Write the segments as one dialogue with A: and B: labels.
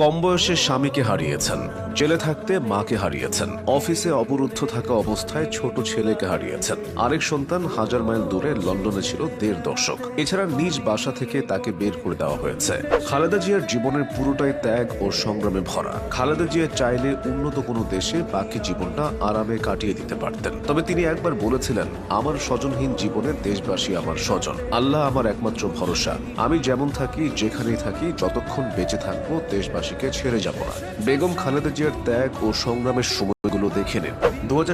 A: কম বয়সে স্বামীকে হারিয়েছেন। জেলে থাকতে মাকে হারিয়েছেন। অফিসে অবরুদ্ধ থাকা অবস্থায় ছোট ছেলেকে হারিয়েছেন। আরেক সন্তান হাজার মাইল দূরে লন্ডনে ছিল দেড় দশক। এছাড়া নিজ বাসা থেকে তাকে বের করে দেওয়া হয়েছে। খালেদা জিয়ার জীবনের পুরোটাই ত্যাগ ও সংগ্রামে ভরা। খালেদা জিয়া চাইলে উন্নত কোনো দেশে বাকি জীবনটা আরামে কাটিয়ে দিতে পারতেন। তবে তিনি একবার বলেছিলেন, আমার স্বজনহীন জীবনে দেশবাসী আমার স্বজন। আল্লাহ আমার একমাত্র ভরসা। আমি যেমন থাকি, যেখানেই থাকি, যতক্ষণ বেঁচে থাকব, দেশবাসীকে ছেড়ে যাব না। বেগম খালেদা জিয়ার ত্যাগ ও সংগ্রামের সময়গুলো দেখে নিন। দু আট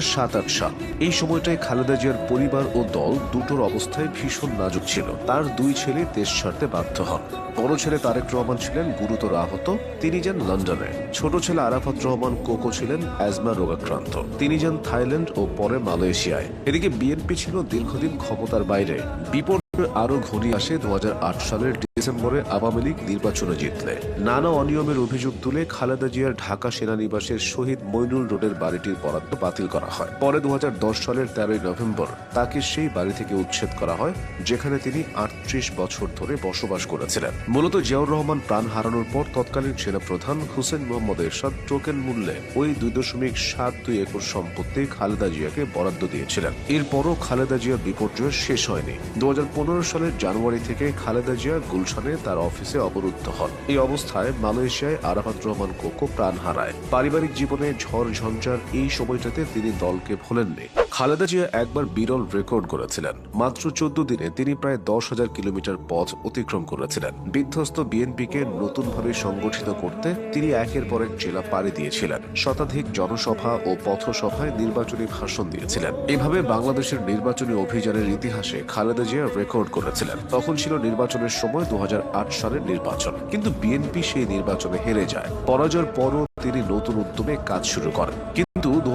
A: সাল। এই সময়টায় খালেদা জিয়ার পরিবার ও দল দুটোর অবস্থায় ভীষণ নাজুক ছিল। তার দুই ছেলে দেশ ছাড়তে বাধ্য হন। বড় ছেলে তারেক রহমান ছিলেন গুরুতর আহত, তিনি যান লন্ডনে। ছোট ছেলে আরাফাত রহমান কোকো ছিলেন অ্যাজমা রোগাক্রান্ত। তিনি যান থাইল্যান্ড ও পরে মালয়েশিয়ায়। এদিকে বিএনপি ছিল দীর্ঘদিন ক্ষমতার বাইরে। বিপদ আরও ঘনিয়ে আসে দু হাজার আট সালের ডিসেম্বরে আওয়ামী লীগ নির্বাচনে জিতলে। নানা অনিয়মের অভিযোগ তুলে খালেদা জিয়ার ঢাকা সেনানিবাসের শহীদ মইনুল রোডের বাড়িটির বরাদ্দ বাতিল করা হয়। পরে দু হাজার দশ সালের তেরোই নভেম্বর তাকে সেই বাড়ি থেকে উচ্ছেদ করা হয়, যেখানে তিনি আটত্রিশ বছর ধরে বসবাস করেছিলেন। মূলত জিয়াউর রহমান প্রাণ হারানোর পর তৎকালীন সেনাপ্রধান হুসেন মোহাম্মদ এরশাদ টোকেন মূল্যে ওই দুই দশমিক সাত দুই একর সম্পত্তি খালেদা জিয়াকে বরাদ্দ দিয়েছিলেন। এরপরও খালেদা জিয়ার বিপর্যয় শেষ হয়নি। দুহাজার পনেরো সালের জানুয়ারি থেকে খালেদা জিয়া গুলশানে তার অফিসে অবরুদ্ধ হন। এই অবস্থায় মালয়েশিয়ায় আরাফাত রহমান কোকো প্রাণ হারায়। পারিবারিক জীবনে ঝড় ঝঞ্ঝার এই সময়টাতে তিনি দলকে ভোলেননি। খালেদা জিয়া একবার বিরল রেকর্ড করেছিলেন মাত্র চোদ্দ দিনে তিনি প্রায় দশ হাজার কিলোমিটার পথ অতিক্রম করেছিলেন। বিধ্বস্ত বিএনপিকে নতুনভাবে সংগঠিত করতে তিনি একের পর এক জেলা পাড়ি দিয়েছিলেন। শতাধিক জনসভা ও পথসভায় নির্বাচনী ভাষণ দিয়েছিলেন। এভাবে বাংলাদেশের নির্বাচনী অভিযানের ইতিহাসে খালেদা জিয়া রেকর্ড করেছিলেন। তখন ছিল নির্বাচনের সময় দু হাজার আট সালের নির্বাচন। কিন্তু বিএনপি সেই নির্বাচনে হেরে যায়। পরাজয়ের পরও তিনি নতুন উদ্যমে কাজ শুরু করেন। কিন্তু দু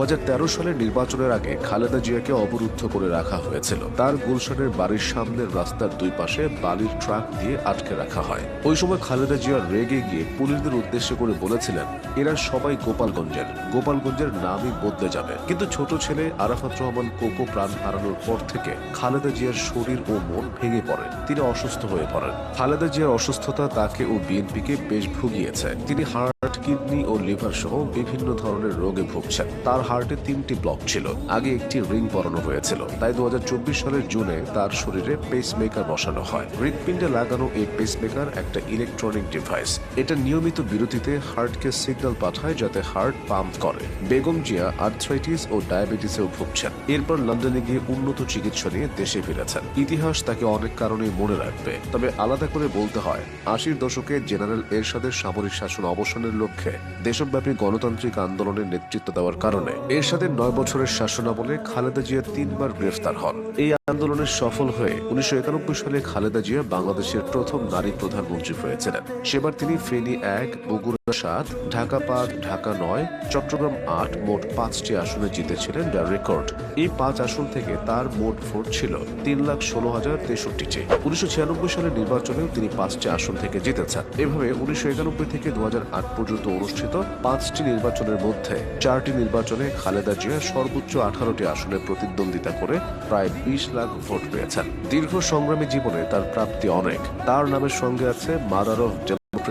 A: সালের নির্বাচনের আগে খালেদা জিয়াকে অবরুদ্ধ করে রাখা হয়েছিল। তার গুলশানের বাড়ির সামনের রাস্তার দুই পাশে বালির ট্রাক দিয়ে আটকে রাখা হয়। ওই সময় খালেদা জিয়া রেগে গিয়ে পুলিশদের উদ্দেশ্য করে বলেছিলেন, এরা সবাই গোপালগঞ্জের। গোপালগঞ্জের নামই বদলে যাবে। কিন্তু ছোট ছেলে আরাফাত রহমান কোকো প্রাণ হারানোর পর থেকে খালেদা জিয়ার শরীর ও মন ভেঙে পড়ে। তিনি অসুস্থ হয়ে পড়েন। খালেদা জিয়ার অসুস্থতা তাকে ও বিএনপিকে বেশ ভুগিয়েছে। তিনি হার্ট কিডনি ও লিভার সহ বিভিন্ন ধরনের রোগে ভুগছেন। তার হার্টে তিনটি ব্লক ছিল। আগে একটি রিং পরানো হয়েছিল। তাই দু সালের জুনে তার শরীরে পেসমেকার বসানো হয়। হৃৎপিণ্ডে লাগানো এই পেসমেকার একটা ইলেকট্রনিক ডিভাইস এটা নিয়মিত বিরতিতে হার্টকে সিগন্যাল পাঠায় যাতে হার্ট পাম্প করে। বেগম জিয়া আর্থ্রাইটিস ও ডায়াবেটিসেও ভুগছেন। এরপর লন্ডনে গিয়ে উন্নত চিকিৎসা নিয়ে দেশে ফিরেছেন। ইতিহাস তাকে অনেক কারণেই মনে রাখবে। তবে আলাদা করে বলতে হয়, আশির দশকে জেনারেল এরশাদের সামরিক শাসন অবসানের লক্ষ্যে দেশব্যাপী গণতান্ত্রিক আন্দোলনের নেতৃত্ব দেওয়ার কারণে এর সাথে নয় বছরের শাসনামলে খালেদা জিয়া তিনবার গ্রেফতার হন। এই আন্দোলনের সফল হয়ে উনিশশো একানব্বই সালে খালেদা জিয়া বাংলাদেশের প্রথম নারী প্রধানমন্ত্রী হয়েছিলেন। সেবার তিনি ফেনী এক, বগুড়া সাত ঢাকা পাঁচ, ঢাকা নয়, চট্টগ্রাম আট, মোট পাঁচটি আসনে জিতেছিলেন যা রেকর্ড। এই পাঁচ আসন থেকে তার মোট ভোট ছিল তিন লাখ ষোলো হাজার তেষট্টিটি। উনিশশো ছিয়ানব্বই সালের নির্বাচনেও তিনি পাঁচটি আসন থেকে জিতেছেন। এভাবে উনিশশো একানব্বই থেকে দু আট পর্যন্ত অনুষ্ঠিত পাঁচটি নির্বাচনের মধ্যে চারটি নির্বাচনে খালেদা জিয়া সর্বোচ্চ আঠারোটি আসনে প্রতিদ্বন্দ্বিতা করে প্রায় বিশ লাখ ভোট পেয়েছেন। দীর্ঘ সংগ্রামী জীবনে তার প্রাপ্তি অনেক। তার নামের সঙ্গে আছে মাদার অফ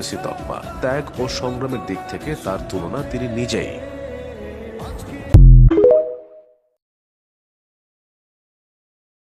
A: ডেমোক্রেসি তকমা। ত্যাগ ও সংগ্রামের দিক থেকে তার তুলনা তিনি নিজেই।